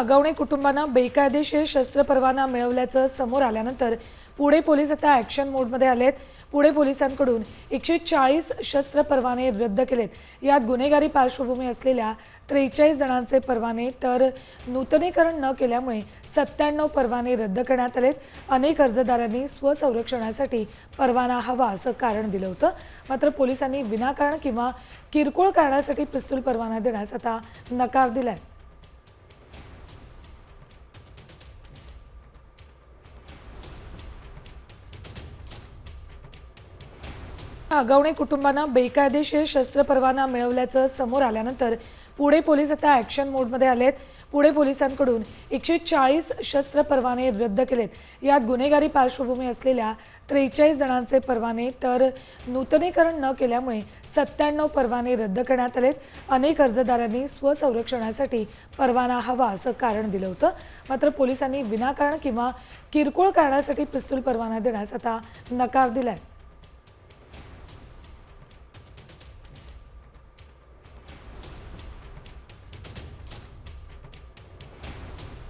आगावणे कुटुंबानं बेकायदेशीर शस्त्र परवाना मिळवल्याचं समोर आल्यानंतर पुणे पोलीस आता ॲक्शन मोडमध्ये आलेत. पुणे पोलिसांकडून एकशे चाळीस शस्त्र परवाने रद्द केलेत. यात गुन्हेगारी पार्श्वभूमी असलेल्या त्रेचाळीस जणांचे परवाने तर नूतनीकरण न केल्यामुळे सत्त्याण्णव परवाने रद्द करण्यात आलेत. अनेक अर्जदारांनी स्वसंरक्षणासाठी परवाना हवा असं कारण दिलं होतं. मात्र पोलिसांनी विनाकारण किंवा किरकोळ कारणासाठी पिस्तूल परवाना देण्यास आता नकार दिलाय. अगवणे कुटुंबानं बेकायदेशीर शस्त्र परवाना मिळवल्याचं समोर आल्यानंतर पुणे पोलीस आता ॲक्शन मोडमध्ये आलेत. पुणे पोलिसांकडून एकशे चाळीस शस्त्र परवाने रद्द केलेत. यात गुन्हेगारी पार्श्वभूमी असलेल्या त्रेचाळीस जणांचे परवाने तर नूतनीकरण न केल्यामुळे सत्त्याण्णव परवाने रद्द करण्यात आलेत. अनेक अर्जदारांनी स्वसंरक्षणासाठी परवाना हवा असं कारण दिलं होतं. मात्र पोलिसांनी विनाकारण किंवा किरकोळ कारणासाठी पिस्तूल परवाना देण्यास आता नकार दिलाय.